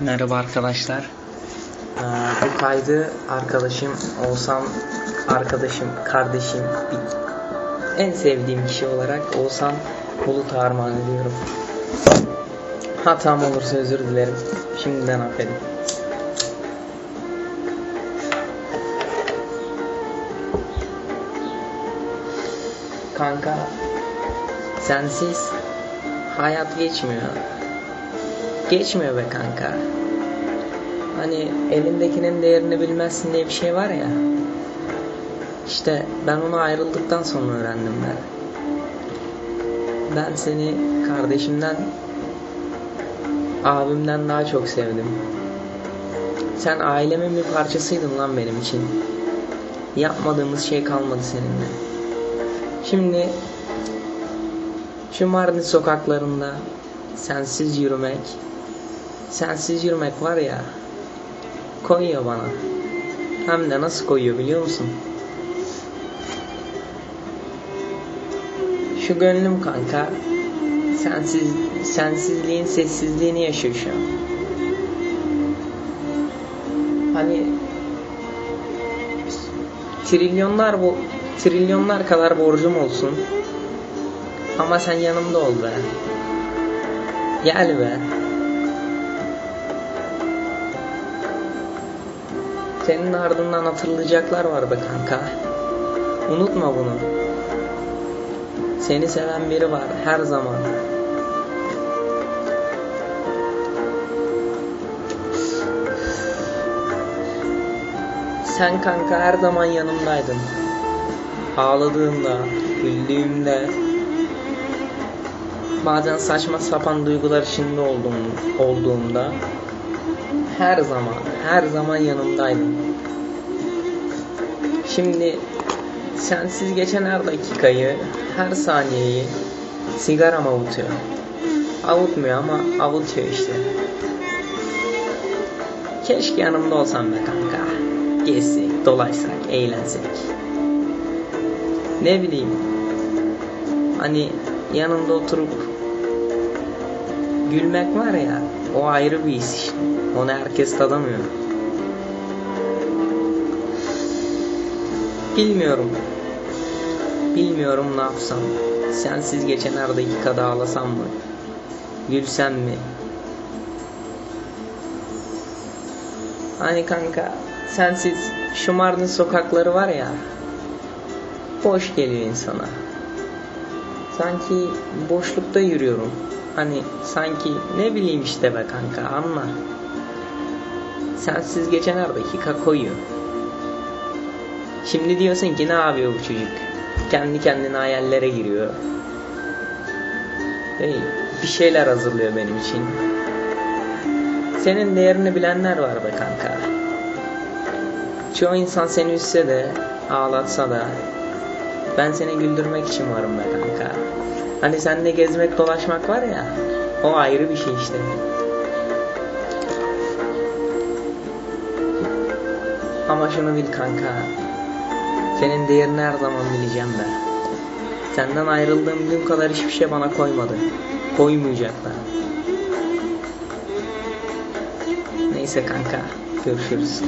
Merhaba arkadaşlar. Ee, bu kaydı arkadaşım Oğuzhan arkadaşım, kardeşim, en sevdiğim kişi olarak Oğuzhan Bulut'a armağan ediyorum. Hatam olursa özür dilerim. Şimdiden affedin. Kanka sensiz hayat geçmiyor. Geçmiyor be kanka. Hani elindekinin değerini bilmezsin diye bir şey var ya. İşte ben onu ayrıldıktan sonra öğrendim ben. Ben seni kardeşimden, abimden daha çok sevdim. Sen ailemin bir parçasıydın lan benim için. Yapmadığımız şey kalmadı seninle. Şimdi şu Mardin sokaklarında sensiz yürümek, sensiz yürümek var ya, koyuyor bana. Hem de nasıl koyuyor biliyor musun? Şu gönlüm kanka, sensiz, sensizliğin sessizliğini yaşıyor şu an. Hani trilyonlar bu trilyonlar kadar borcum olsun. Ama sen yanımda ol be. Gel be. Senin ardından hatırlayacaklar var be kanka. Unutma bunu. Seni seven biri var her zaman. Sen kanka her zaman yanımdaydın. Ağladığımda, güldüğümde, bazen saçma sapan duygular içinde olduğum, olduğumda her zaman, her zaman yanımdaydın. Şimdi sensiz geçen her dakikayı, her saniyeyi sigaram avutuyor. Avutmuyor ama avutuyor işte. Keşke yanımda olsan be kanka. Gezsek, dolaşsak, eğlensek. Ne bileyim. Hani yanında oturup gülmek var ya o ayrı bir his işte. Onu herkes tadamıyor. Bilmiyorum. Bilmiyorum ne yapsam. Sensiz geçen her dakikada ağlasam mı? Gülsem mi? Hani kanka sensiz şu Mardin sokakları var ya boş geliyor insana. Sanki boşlukta yürüyorum. Hani sanki ne bileyim işte be kanka anla. Sensiz geçen her dakika koyuyor. Şimdi diyorsun ki ne yapıyor bu çocuk? Kendi kendine hayallere giriyor. Hey, bir şeyler hazırlıyor benim için. Senin değerini bilenler var be kanka. Çoğu insan seni üzse de, ağlatsa da ben seni güldürmek için varım be kanka. Hani seninle gezmek dolaşmak var ya o ayrı bir şey işte. Ama şunu bil kanka. Senin değerini her zaman bileceğim ben. Senden ayrıldığım gün kadar hiçbir şey bana koymadı. Koymayacaklar. Neyse kanka. Görüşürüz.